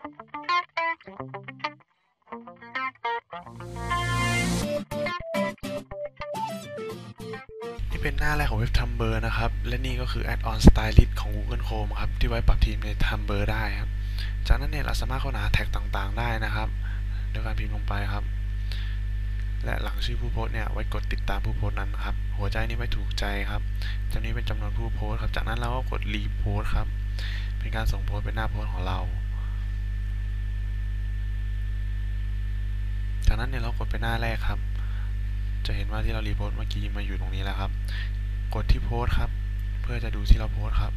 นี่เป็นหน้าแรกของเว็บ Tumblr นะครับ และนี่ก็คือ Add-on Stylist ของ Google Chrome ครับ ที่ไว้ปรับทีมใน Tumblr ได้ครับ จากนั้นเนี่ยเราสามารถค้นหาแท็กต่างๆ ได้นะครับโดยการพิมพ์ลงไปครับ และหลังชื่อผู้โพสเนี่ยไว้กดติดตามผู้โพสนั้นครับ หัวใจนี่ไว้ถูกใจครับจำนี้เป็นจำนวนผู้โพสครับ จากนั้นเราก็กดรีโพสครับ เป็นการส่งโพสเป็นหน้าโพสของเรา นั้นเนี่ยเรากดไปหน้าแรกครับ จะเห็นว่าที่เรารีโพสต์เมื่อกี้มาอยู่ตรงนี้แล้วครับ กดที่โพสต์ครับ เพื่อจะดูที่เราโพสต์ครับ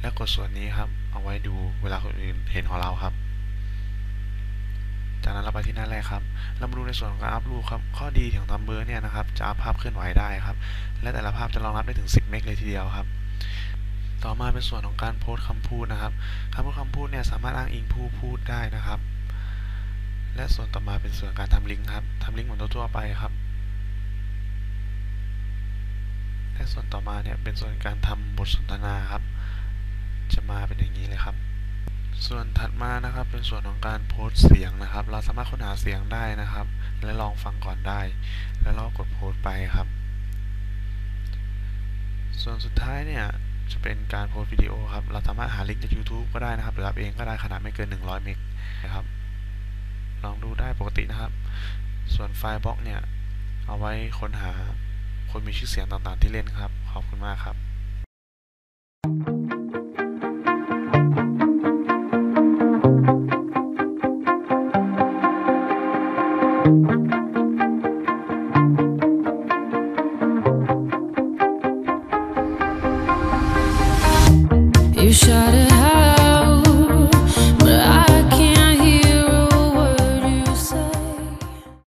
และกดส่วนนี้ครับ เอาไว้ดูเวลาคนอื่นเห็นของเราครับ จากนั้นเราไปที่หน้าแรกครับ เรามาดูในส่วนของการอัพรูปครับ ข้อดีของ Tumblr เนี่ยนะครับ จะอัพภาพเคลื่อนไหวได้ครับ และแต่ละภาพจะรองรับได้ถึง 10 เมกเลยทีเดียวครับต่อมาเป็นส่วนของการโพสต์คำพูดนะครับคำพูดคำพูดเนี่ยสามารถอ้างอิงผู้พูดได้นะครับ และส่วนต่อมาเป็นส่วนการทำลิงก์ครับทำลิงก์เหมือนทั่วไปครับ และส่วนต่อมาเนี่ยเป็นส่วนการทำบทสนทนาครับ จะมาเป็นอย่างนี้เลยครับ ส่วนถัดมานะครับเป็นส่วนของการโพสเสียงนะครับ เราสามารถค้นหาเสียงได้นะครับ และลองฟังก่อนได้ แล้วเรากดโพสไปครับ ส่วนสุดท้ายเนี่ยจะเป็นการโพสวิดีโอครับ เราสามารถหาลิงก์จาก YouTube ก็ได้นะครับ หรืออัพเองก็ได้ขนาดไม่เกิน 100 เมกนะครับ ลองดูได้ปกตินะครับ ส่วนไฟล์บล็อกเนี่ย เอาไว้ค้นหาคนมีชื่อเสียงต่างๆที่เล่นครับ ขอบคุณมากครับ